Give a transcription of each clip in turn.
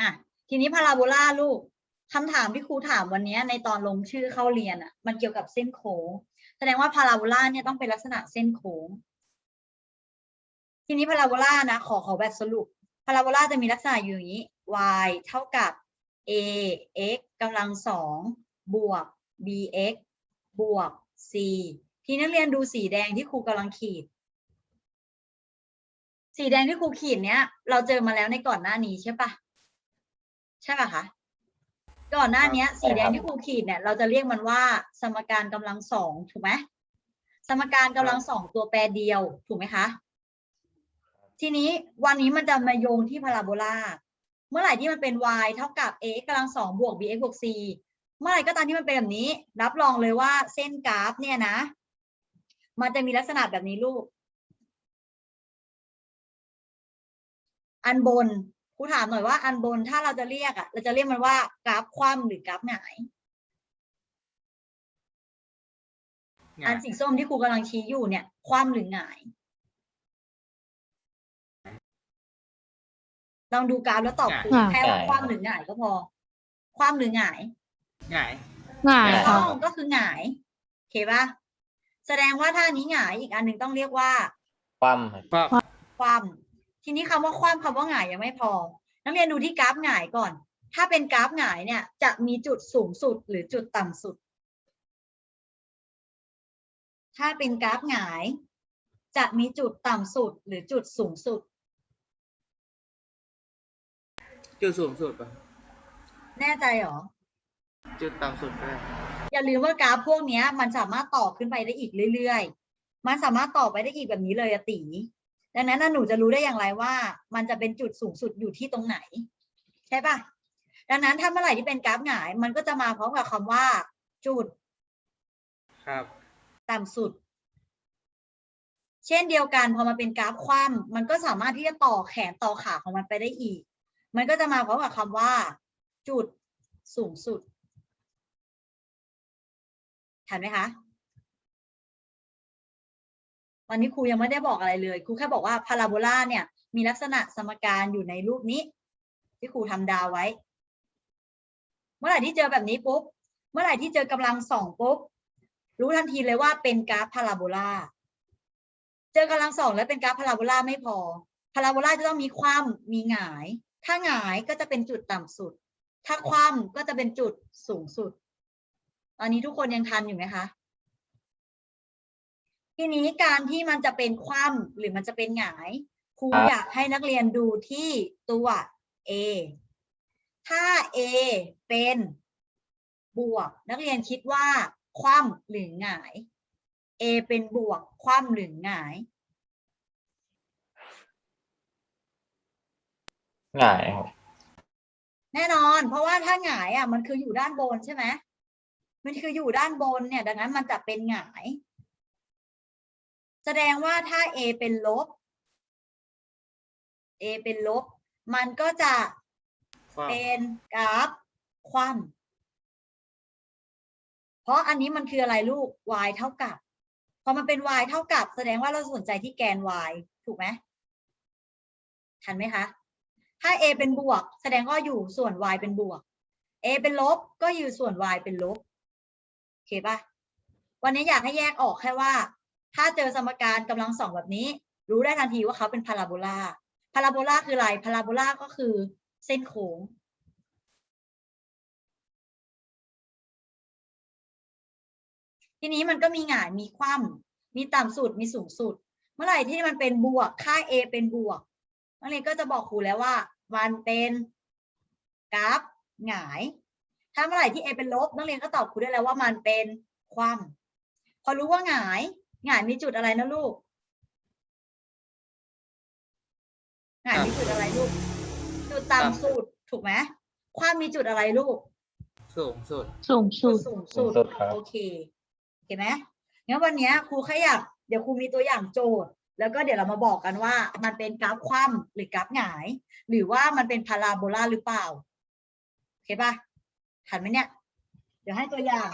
อะทีนี้พาราโบลาลูกคำถามที่ครูถามวันนี้ในตอนลงชื่อเข้าเรียนอะ มันเกี่ยวกับเส้นโค้ง แสดงว่าพาราโบลาเนี่ยต้องเป็นลักษณะเส้นโค้ง ทีนี้พาราโบลานะ ขอขอแบบสรุปพาราโบลาจะมีลักษณะอยู่อย่างนี้ y เท่ากับ a x กำลังสองบวก bx บวก c ทีนักเรียนดูสีแดงที่ครูกำลังขีด สีแดงที่ครูขีดเนี้ยเราเจอมาแล้วในก่อนหน้านี้ใช่ปะ ใช่ปะคะก่อนหน้าเนี้ย สีแดงที่ครูขีดเนี่ย เราจะเรียกมันว่า สมการกำลังสองถูกไหมสมการกำลังสองตัวแปรเดียวถูกไหมคะทีนี้วันนี้มันจะมาโยงที่พาราโบลาเมื่อไหร่ที่มันเป็น y เท่ากับ x กำลังสองบวก bx บวก c เมื่อไหร่ก็ตามที่มันเป็นแบบนี้ รับรองเลยว่าเส้นกราฟเนี่ยนะ มันจะมีลักษณะแบบนี้ลูก อันบน ครูถามหน่อยว่าอันบนถ้าเราจะเรียกอะ เราจะเรียกมันว่ากราฟคว่ำหรือกราฟหงายง่าอัยนสีส้มที่ครูกำลังชี้อยู่เนี่ย คว่ำหรือหงายลองดูกราฟแล้วตอบครูหงายแค่ว่าคว่ำหรือหงายก็พอ คว่ำหรือหงายง่ายง่ายถูกค่ะต้องก็คือหงายโอเคปะแสดงว่าถ้านี้หงายอีกอันหนึ่งต้องเรียกว่าความครับก็ความ ทีนี้คำว่าความคำว่าหงายยังไม่พอ นักเรียนดูที่กราฟหงายก่อน ถ้าเป็นกราฟหงายเนี่ยจะมีจุดสูงสุดหรือจุดต่ำสุด ถ้าเป็นกราฟหงาย จะมีจุดต่ำสุดหรือจุดสูงสุด จุดสูงสุดป่ะแน่ใจเหรอ จุดต่ำสุดก็ได้อย่าลืมว่ากราฟพวกเนี้ยมันสามารถต่อขึ้นไปได้อีกเรื่อยๆ มันสามารถต่อไปได้อีกแบบนี้เลยอะตี ดังนั้นน่ะหนูจะรู้ได้อย่างไรว่า มันจะเป็นจุดสูงสุดอยู่ที่ตรงไหน ใช่ปะดังนั้นถ้าเมื่อไหร่ที่เป็นกราฟหงาย มันก็จะมาพร้อมกับคำว่า จุด ครับ ต่ำสุด เช่นเดียวกันพอมาเป็นกราฟคว่ำมันก็สามารถที่จะต่อแขนต่อขาของมันไปได้อีก มันก็จะมาพร้อมกับคำว่า จุดสูงสุดทันไหมคะ วันนี้ครูยังไม่ได้บอกอะไรเลย ครูแค่บอกว่าพาราโบลาเนี่ยมีลักษณะสมการอยู่ในรูปนี้ ที่ครูทำดาวไว้ เมื่อไหร่ที่เจอแบบนี้ปุ๊บ เมื่อไหร่ที่เจอกำลังสองปุ๊บ รู้ทันทีเลยว่าเป็นกราฟพาราโบลา เจอกำลังสองแล้วเป็นกราฟพาราโบลาไม่พอ พาราโบลาจะต้องมีคว่ำมีหงาย ถ้าหงายก็จะเป็นจุดต่ำสุด ถ้าคว่ำก็จะเป็นจุดสูงสุด ตอนนี้ทุกคนยังทันอยู่ไหมคะ ทีนี้การที่มันจะเป็นคว่ำหรือมันจะเป็นหงายครูอยากให้นักเรียนดูที่ตัว A ถ้า A เป็นบวก นักเรียนคิดว่า คว่ำหรือหงาย A เป็นบวก คว่ำหรือหงายง่ายครับแน่นอน เพราะว่าถ้าหงายอะมันคืออยู่ด้านบนใช่ไหมมันคืออยู่ด้านบนเนี่ย ดังนั้นมันจะเป็นหงาย แสดงว่าถ้า A เป็นลบ A เป็นลบ มันก็จะความเป็นกราฟคว่ำเพราะอันนี้มันคืออะไรลูก y เท่ากับ พอมันเป็น y เท่ากับ แสดงว่าเราสนใจที่แกน y ถูกไหมทันไหมคะ ถ้า a เป็นบวก แสดงว่าอยู่ส่วน y เป็นบวก a เป็นลบก็อยู่ส่วน y เป็นลบ โอเคปะวันนี้อยากให้แยกออกแค่ว่า ถ้าเจอสมการกำลังสองแบบนี้ รู้ได้ทันทีว่าเขาเป็นพาราโบลาพาราโบลาคืออะไรพาราโบลาก็คือเส้นโค้งทีนี้มันก็มีหงายมีคว่ำมีต่ำสุดมีสูงสุด เมื่อไหร่ที่มันเป็นบวกค่า a เป็นบวกนักเรียนก็จะบอกครูแล้วว่ามันเป็นกราฟหงาย ถ้าเมื่อไหร่ที่ a เป็นลบนักเรียนก็ตอบครูได้แล้วว่ามันเป็นคว่ำพอรู้ว่าหงาย หงายมีจุดอะไรนะลูกหงายมีจุดอะไรลูก จุดต่ำสุดถูกไหมความมีจุดอะไรลูก สูงสุด สูงจุสุดดสูงสุดสูงสุดครับโอเคเห็นไหมงั้นวันเนี้ยครูแค่อยากเดี๋ยวครูมีตัวอย่างโจทย์ แล้วก็เดี๋ยวเรามาบอกกันว่า มันเป็นกราฟคว่ำหรือกราฟหงาย หรือว่ามันเป็นพาราโบลาหรือเปล่าโอเคปะทันไหมเนี่ย เดี๋ยวให้ตัวอย่าง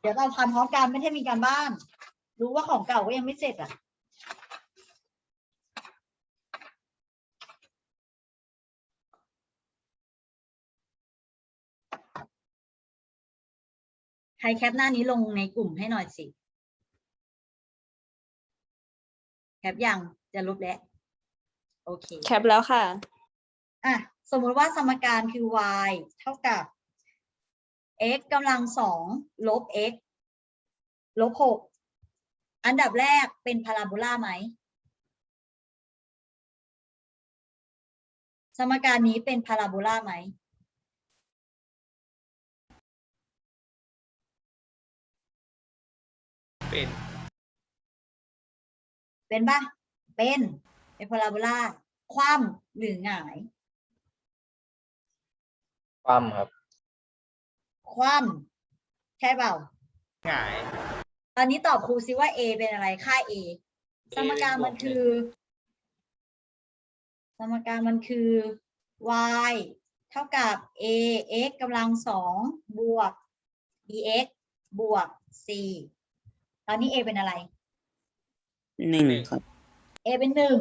เดี๋ยวเราทำพร้อมกันไม่ใช่มีการบ้าน รู้ว่าของเก่าก็ยังไม่เสร็จอะใครแคปหน้านี้ลงในกลุ่มให้หน่อยสิ แคปยังจะลบแล้ว โอเค แคปแล้วค่ะ อะ สมมติว่าสมการคือ y เท่ากับ x กำลังสองลบ x ลบหก อันดับแรกเป็นพาราโบลาไหม สมการนี้เป็นพาราโบลาไหม เป็น เป็นปะเป็น เป็นพาราโบลาคว่ำหรือหงาย คว่ำครับ คว่ำใช่เปล่า หงาย ตอนนี้ตอบครูซิว่า a เป็นอะไร ค่า a สมการมันคือ สมการมันคือ y เท่ากับ a x กำลังสองบวก bx บวก c ตอนนี้ a เป็นอะไร หนึ่งครับ a เป็นหนึ่ง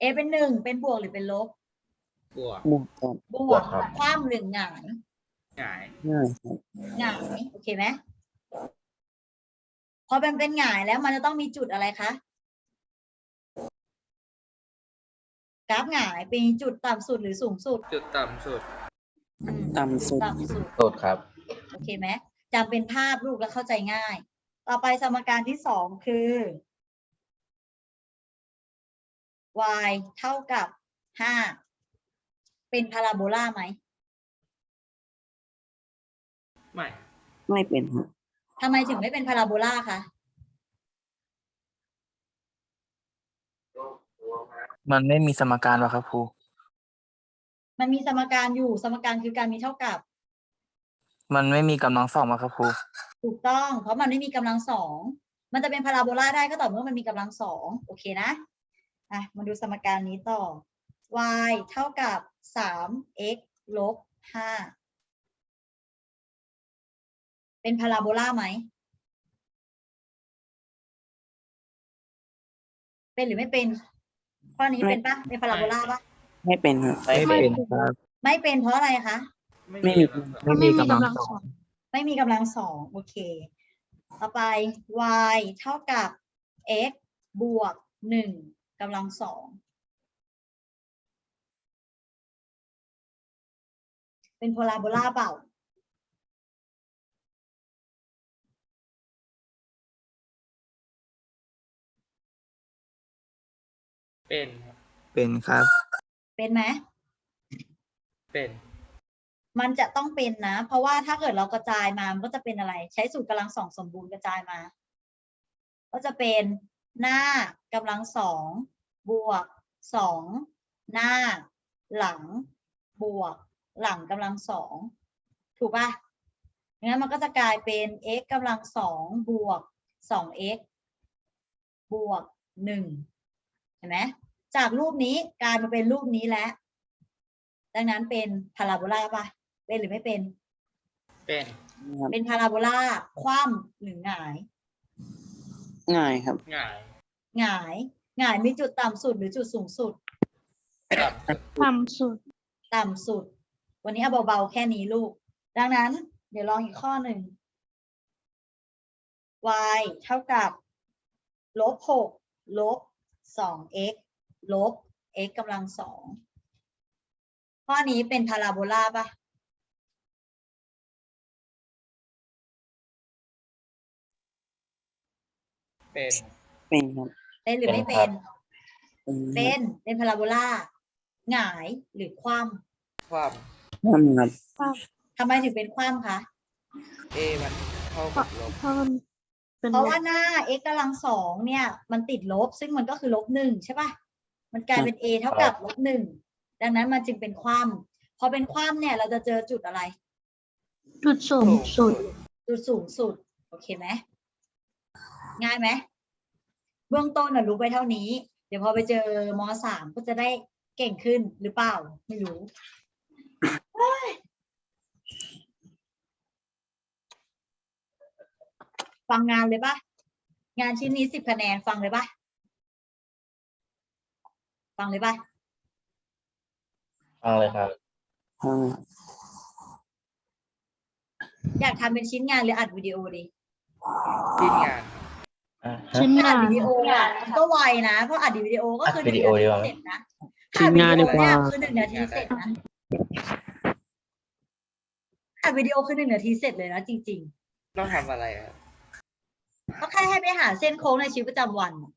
a เป็นหนึ่ง เป็นบวกหรือเป็นลบ บวกบวกครับบวกครับคว่ำหรือหงายหงายง่ายครับ หงาย โอเคไหม พอเป็นเป็นหงายแล้วมันจะต้องมีจุดอะไรคะกราฟหงายเป็นจุดต่ำสุดหรือสูงสุดจุดต่ำสุดอืมต่ำสุด ต่ำสุด สุดครับ โอเคไหมจำเป็นภาพลูกแล้วเข้าใจง่าย ต่อไปสมการที่สองคือ y เท่ากับห้าเป็นพาราโบลาไหมไม่ไม่เป็นครับ ทำไมถึงไม่เป็นพาราโบลาคะมันไม่มีสมการหรอครับครูมันมีสมการอยู่สมการคือการมีเท่ากับ มันไม่มีกำลังสองหรอครับครูถูกต้อง เพราะมันไม่มีกำลังสองมันจะเป็นพาราโบลาได้ก็ต่อเมื่อมันมีกำลังสองโอเคนะอะมาดูสมการนี้ต่อ y เท่ากับสาม x ลบห้า เป็นพาราโบลาไหม เป็นหรือไม่เป็น ข้อนี้เป็นปะเป็นพาราโบลาปะไม่เป็นครับ ไม่เป็นครับ ไม่เป็นเพราะอะไรคะ ไม่มีไม่มีกำลังสอง ไม่มีกำลังสองโอเค ต่อไป y เท่ากับ x บวกหนึ่งกำลังสอง เป็นพาราโบลาเปล่า เป็นครับเป็นครับ เป็นไหมเป็นมันจะต้องเป็นนะ เพราะว่าถ้าเกิดเรากระจายมามันก็จะเป็นอะไร ใช้สูตรกำลังสองสมบูรณ์กระจายมา ก็จะเป็นหน้ากำลังสองบวกสองหน้า หลัง บวก หลังกำลังสองถูกปะงั้นมันก็จะกลายเป็น x กำลังสองบวกสอง x บวกหนึ่ง เห็นไหมจากรูปนี้กลายมาเป็นรูปนี้แล้ว ดังนั้นเป็นพาราโบลาปะเป็นหรือไม่เป็น เป็นครับเป็นพาราโบลาคว่ำหรือหงายง่ายครับหงายหงายหงายมีจุดต่ำสุดหรือจุดสูงสุดต่ำสุดต่ำสุด ต่ำสุด วันนี้เอาเบาๆแค่นี้ลูก ดังนั้น เดี๋ยวลองอีกข้อหนึ่ง y เท่ากับลบหกลบ สอง x ลบ x กำลังสองข้อนี้เป็นพาราโบลาปะเป็นเป็นครับเป็นหรือไม่เป็น เป็ครันบเป็นเป็นพาราโบลาหงายหรือคว่ความนั่นครับำทำไมถึงเป็นคว่ำคะเอมันเท่ากับลบ เพราะมัน เป็นเพราะว่าหน้า x กำลังสองเนี่ย มันติดลบซึ่งมันก็คือลบหนึ่งใช่ปะมันกลายเป็น a เท่ากับลบหนึ่งดังนั้นมันจึงเป็นคว่ำพอเป็นคว่ำเนี่ย เราจะเจอจุดอะไร จุดสูงสุด จุดสูงสุด โอเคไหมง่ายไหมเบื้องต้นน่ะรู้ไปเท่านี้ เดี๋ยวพอไปเจอมสามก็จะได้เก่งขึ้นหรือเปล่า ไม่รู้เฮ้ย ฟังงานเลยปะงานชิ้นนี้สิบคะแนนฟังเลยปะฟังเลยปะฟังเลยครับห้าอยากทำเป็นชิ้นงานหรืออัดวิดีโอดีที่งาน อะชิ้นอังาดน วิดีโออะมันก็ไวนะเพราะอัดวิดีโอก็คืออัดวิดีโอดีกว่าเสร็จนะชิ้นงานดีกว่า อัดวิดีโอเนี่ยคือหนึ่งนาทีเสร็จนะอัดวิดีโอคือหนึ่งนาทีเสร็จเลยนะจริง ต้องทำอะไรครับๆ ก็แค่ให้ไปหาเส้นโค้งในชีวิตประจำวันอะ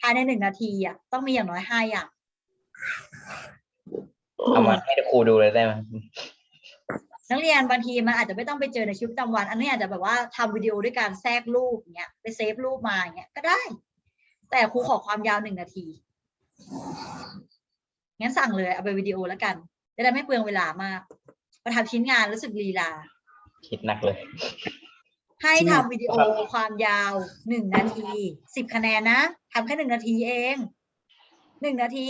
ภายในหนึ่งนาทีอะต้องมีอย่างน้อยห้าอย่างเอามาให้ครูดูเลยได้ไหมนักเรียนบางทีมันอาจจะไม่ต้องไปเจอในชีวิตประจำวัน อันนี้อาจจะแบบว่าทำวิดีโอด้วยการแทรกรูปอย่างเงี้ยไปเซฟรูปมาอย่างเงี้ยก็ได้ แต่ครูขอความยาวหนึ่งนาทีงั้นสั่งเลยเอาไปวิดีโอแล้วกันจะได้ไม่เปลืองเวลามากมาทำชิ้นงานรู้สึกลีลา คิดหนักเลย ให้ทำวิดีโอความยาวหนึ่งนาทีสิบคะแนนนะทำแค่หนึ่งนาทีเองหนึ่งนาที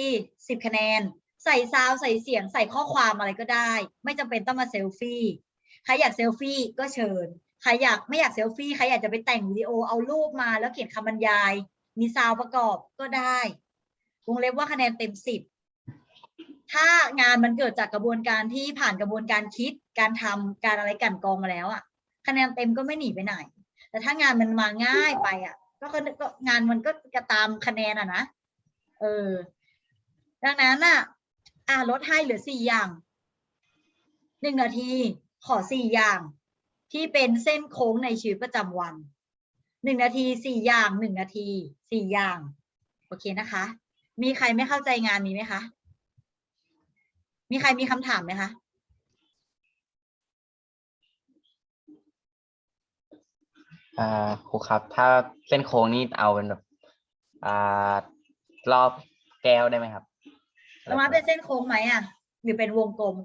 สิบคะแนน ใส่ซาวด์ใส่เสียงใส่ข้อความอะไรก็ได้ ไม่จำเป็นต้องมาเซลฟี่ใครอยากเซลฟี่ก็เชิญใครอยากไม่อยากเซลฟี่ใครอยากจะไปแต่งวิดีโอเอารูปมาแล้วเขียนคำบรรยาย มีซาวด์ประกอบก็ได้วงเล็บว่าคะแนนเต็มสิบถ้างานมันเกิดจากกระบวนการที่ผ่านกระบวนการคิดการทำการอะไรกลันกรองมาแล้วอะ คะแนนเต็มก็ไม่หนีไปไหน แต่ถ้างานมันมาง่ายไปอะ ก็ก็งานมันก็จะตามคะแนนอะนะเออ ดังนั้นอะ อ่าลดให้เหลือสี่อย่างหนึ่งนาทีขอสี่อย่าง ที่เป็นเส้นโค้งในชีวิตประจำวันหนึ่งนาทีสี่อย่างหนึ่งนาทีสี่อย่าง โอเคนะคะ มีใครไม่เข้าใจงานนี้ไหมคะ มีใครมีคำถามไหมคะ อ่าครูครับ ถ้าเส้นโค้งนี่เอาเป็นแบบอ่ารอบแก้วได้ไหมครับตรงนั้นเป็นเส้นโค้งไหมอะ หรือเป็นวงกลม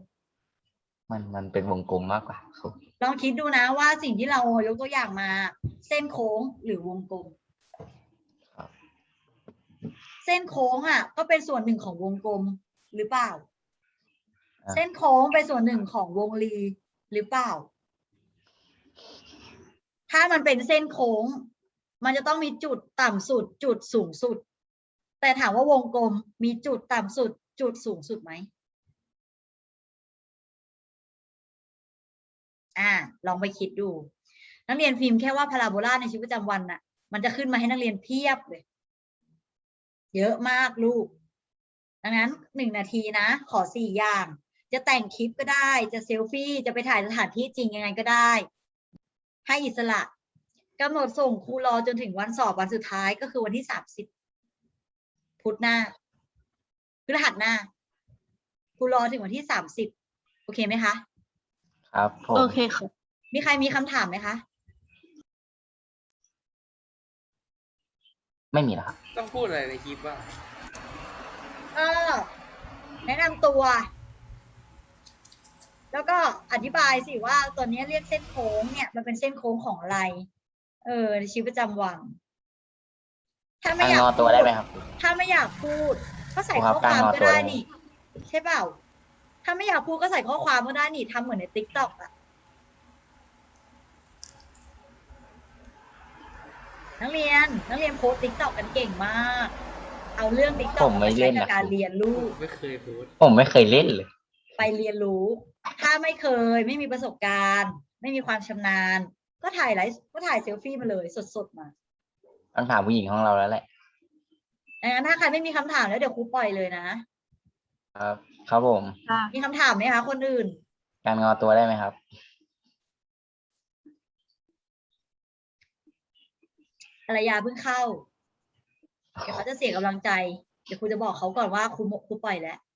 มันมันเป็นวงกลมมากกว่าครูลองคิดดูนะว่าสิ่งที่เรายกตัวอย่างมา เส้นโค้งหรือวงกลมครับเส้นโค้งอะ ก็เป็นส่วนหนึ่งของวงกลมหรือเปล่าอะเส้นโค้งเป็นส่วนหนึ่งของวงรีหรือเปล่า ถ้ามันเป็นเส้นโค้ง มันจะต้องมีจุดต่ำสุด จุดสูงสุด แต่ถามว่าวงกลมมีจุดต่ำสุด จุดสูงสุดไหมอ่า ลองไปคิดดู นักเรียนพิมพ์แค่ว่าพาราโบลาในชีวิตประจำวันน่ะ มันจะขึ้นมาให้นักเรียนเพียบเลย เยอะมากลูก ดังนั้นหนึ่งนาทีนะ ขอสี่อย่าง จะแต่งคลิปก็ได้ จะเซลฟี่ จะไปถ่ายสถานที่จริงยังไงก็ได้ ให้อิสระกำหนดส่งครูรอจนถึงวันสอบวันสุดท้ายก็คือวันที่สามสิบพุธหน้าพฤหัสหน้าครูรอถึงวันที่สามสิบโอเคไหมคะ ครับผมโอเคค่ะมีใครมีคำถามไหมคะ ไม่มีแล้วครับ ต้องพูดอะไรในคลิปบ้างก็แนะนำตัว แล้วก็อธิบายสิว่าตัวเนี้ยเรียกเส้นโค้งเนี่ยมันเป็นเส้นโค้งของอะไร เออในชีวิตประจำวัน ถ้าไม่ตั้งอยากงอตัวได้ไหมครับ ถ้าไม่อยากพูด ก็ใส่ครูครัข้บอความตั้งงอก็ตัวได้ได้ไหมนี่ ใช่เปล่า ถ้าไม่อยากพูดก็ใส่ข้อความก็ได้นี่ทำเหมือนในติ๊กต็อกอะนักเรียน นักเรียนโพสติ๊กต็อกกันเก่งมาก เอาเรื่องติ๊กต็ผอกมไม่มาเล่ใช้นกับนะการเรียนรู้ไม่เคยพูดผมไม่เคยเล่นเลย ไปเรียนรู้ ถ้าไม่เคยไม่มีประสบการณ์ ไม่มีความชำนาญ ก็ถ่ายไลฟ์ก็ถ่ายเซลฟี่มาเลยสดๆมาต้องถามผู้หญิงของเราแล้วแหละดังนั้นถ้าใครไม่มีคำถามแล้วเดี๋ยวครูปล่อยเลยนะครับครับผมมีคำถามไหมคะคนอื่น การงอตัวได้ไหมครับภรรยาเพิ่งเข้า เดี๋ยวเขาจะเสียกำลังใจ เดี๋ยวครูจะบอกเขาก่อนว่าครูครูปล่อยแล้วเ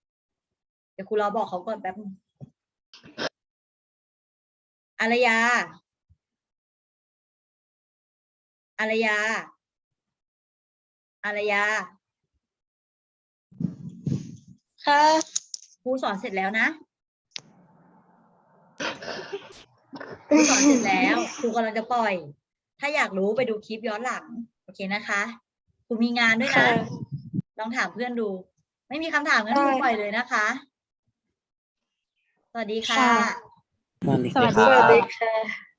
ดี๋ยวครูรอบอกเขาก่อนแป๊บนึงอารยา อารยา อารยา ค่ะครูสอนเสร็จแล้วนะครูสอนเสร็จแล้วครูกำลังจะปล่อย ถ้าอยากรู้ไปดูคลิปย้อนหลัง โอเคนะคะครูมีงานด้วยนะ ลองถามเพื่อนดู ไม่มีคำถามงั้นครูปล่อยเลยนะคะ สวัสดีค่ะค่ะ สวัสดีสวัสครับดีค่ะ